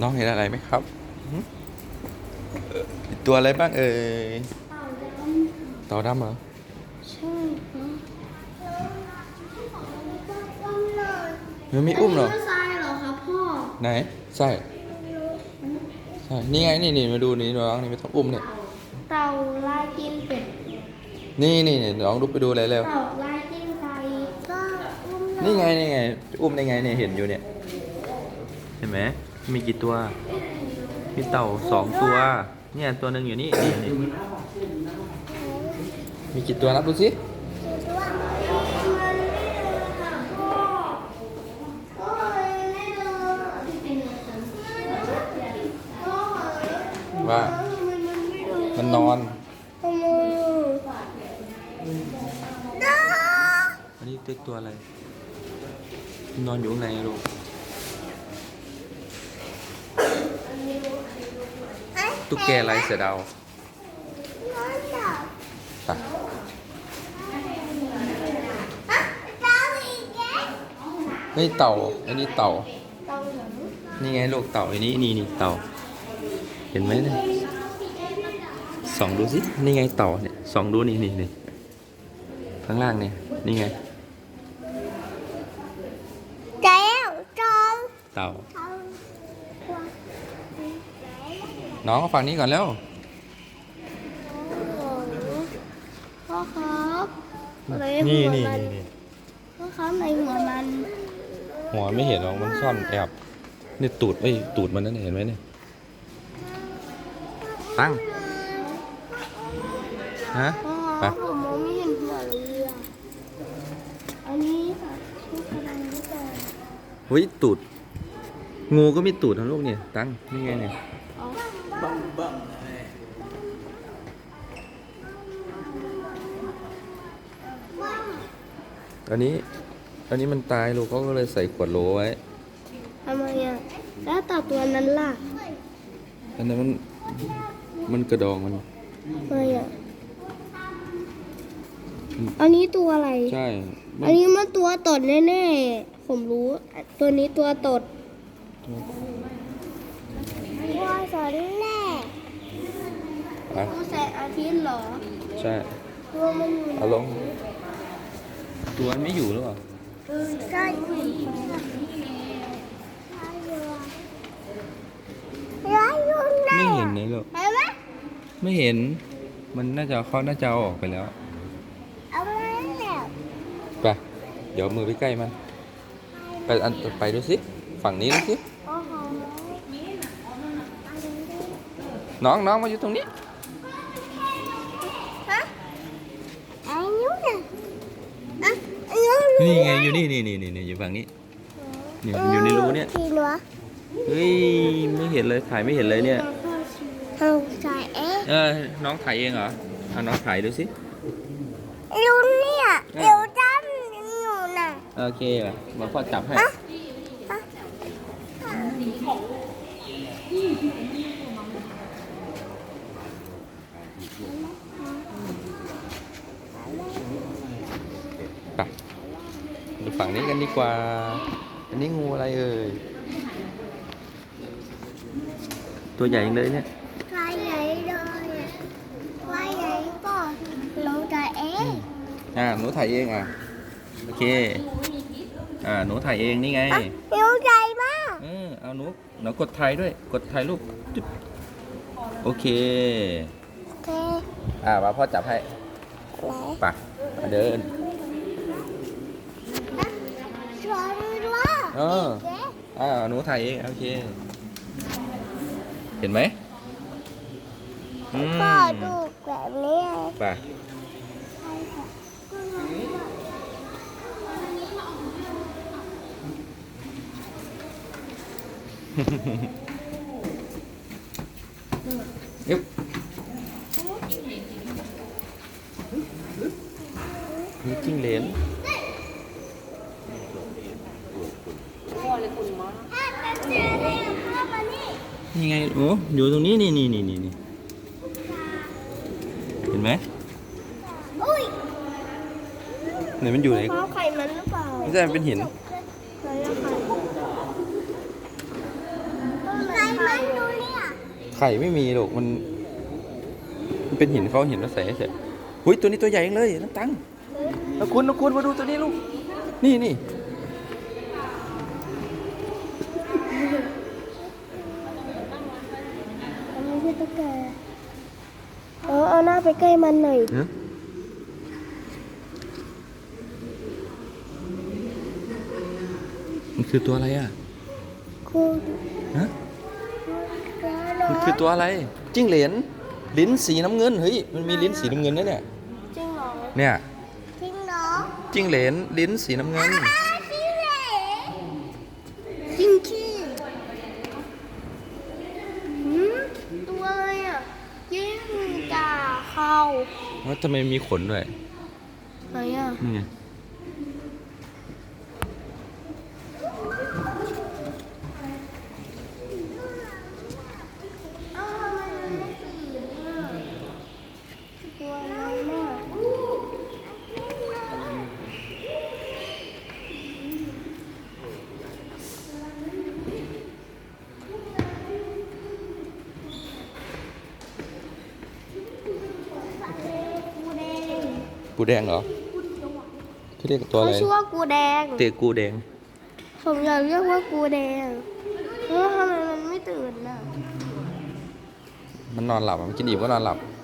น้องเห็นอะไรไหมครับหืมเอ่อตัวอะไรบ้างเอ่ยเต่าดำเต่าดำเหรอใช่ครับมันไม่อุ้มเหรอนนี้ทรายเหรอครับพ่อไหนใช่ใช่นี่ไงนี่นี่มาดูนี่น้องนี่ไม่ต้องอุ้มเนี่ยเต่าลายกินเป็ดนี่นี่นี่น้องลุกไปดูเลยเร็วเต่าลายกินไก่ก็อุ้มเลยนี่ไงนี่ไงอุ้มได้ไงเนี่ยเห็นอยู่เนี่ยเห็นไหม มีกี่ตัว มีเต่าสองตัว เนี่ยตัวหนึ่งอยู่นี่นี่นี่มีกี่ตัวนับดูสิว่า มันนอน อันนี้เต็กตัวอะไร นอนอยู่ข้างในลูก ตุ๊กแกลายเสือดาวไปนี่เต่า อันนี้เต่า นี่ไงลูกเต่า อันนี้นี่นี่เต่า เห็นไหมเนี่ยส่องดูสิ นี่ไงเต่าเนี่ยส่องดูนี่นี่นี่ข้างล่างเนี่ย นี่ไงแก้วจอมเต่า น้องฝั่งนี้ก่อนแล้วพ่อครับอะไรนี่หัวนี่มันนี่นี่พ่อครับในหัวมันหัวไม่เห็นหรอกมันซ่อนแอบนี่ตูดเอ้ยตูดมันนั่นเห็นไหมเนี่ยตั้งฮะพ่อไปผมมองไม่เห็นหัวเลยอะอันนี้ค่ะชื่อกำลังหรือเปล่า เฮ้ยตูดงูก็มีตูดนะลูกเนี่ยตั้งนี่ไงเนี่ย อันนี้ อันนี้มันตายลูกเขาก็เลยใส่ขวดโหลไว้ทำไมอะแล้วเต่าตัวนั้นล่ะอันนั้นมันมันกระดองมันทำไมอะอันนี้ตัวอะไร ใช่มัอันนี้มันตัวตดแน่ๆ ผมรู้ ตัวนี้ตัวตดตัวสนแน่ไปตัวแสงอาทิตย์เหรอ ใช่ตัวมันอยู่เอาลง ตัวมันไม่อยู่หรือเปล่าเออใช่ร้ายยุ่งแน่ไม่เห็นเลยห็นไหมไม่เห็น มันน่าจะเขาน่าจะเอาออกไปแล้วเอามาแล้วไปเดี๋ยวมือไปใกล้มันไปอันไปดูสิฝั่งนี้ดูสิน้องน้องมาอยู่ตรงนี้ ฮะไอ้ยุ่งน่ะอะไอ้ยุ่ง นี่ไงอยู่นี่นี่นี่นี่นี่อยู่ฝั่งนี้นี่มันอยู่ในรูเนี่ยที่หนูเฮ้ยไม่เห็นเลยถ่ายไม่เห็นเลยเนี่ยเอาใส่เอ๊ะเออน้องถ่ายเองเหรอเอาน้องถ่ายดูสิลุงเนี่ยเดี๋ยวจำอยู่น่ะโอเคอะมาพ่อจับให้ไปดู ฝั่งนี้กันดีกว่า อันนี้งูอะไรเอ่ย ตัวใหญ่จังเลยเนี่ยใครใหญ่เลยใครใหญ่ก็เราจะเอ๊ะอ่าหนูถ่ายเองอะ โอเค อ่า หนูถ่ายเองนี่ไงเราใหญ่มากเออเอาหนู หนูกดถ่ายด้วย กดถ่ายรูปจุ๊บโอเค โอเค อ่ามาพ่อจับให้ไหนไปมาเดิน ชวนด้วยเอออ่าหนูถ่ายเองโอเค เห็นไหมอืมก็ดูแบบนี้ไปยึบมีจิ้งเหลน นี่ไงโอ้อยู่ตรงนี้นี่นี่นี่นี่นี่เห็นไหมอุ้ยไหนมันอยู่ไหนเขาไข่มันหรือเปล่าไม่ใช่มันเป็นหินไหนอะไข่ไข่ไข่ดูเนี่ยไข่ไม่มีลูกมันมันเป็นหินเขาหินมาใส่เฉยหุ้ยตัวนี้ตัวใหญ่จังเลยน้ำตังน้องคุณน้องคุณมาดูตัวนี้ลูกนี่นี่ อันนี้คือตุ๊กแกเออเอาหน้าไปใกล้มันหน่อยเนอะมันคือตัวอะไรอะ คือฮะเนาะมันคือตัวอะไร จิ้งเหลนลิ้นสีน้ำเงิน เฮ้ย มันมีลิ้นสีน้ำเงินนะเนี่ย จริงเหรอเนี่ย จริงเหรอ จิ้งเหลนลิ้นสีน้ำเงิน อ้าจริงเหรอจริงขี้หืมตัวอะไรอะยิ่งจ่าเข้า ว่าทำไมมีขนด้วย ไหนอะ นี่ไง อ้าวทำไมมันไม่ตื่นอะตัวอะไรน่ะ กูแดง กูแดงเหรอเขาเรียกตัวอะไรเขาชื่อว่ากูแดง เตะกูแดง ผมอยากเรียกว่ากูแดงแล้วทำไมมันไม่ตื่นน่ะ มันนอนหลับอะมันกินอิ่มก็นอนหลับเ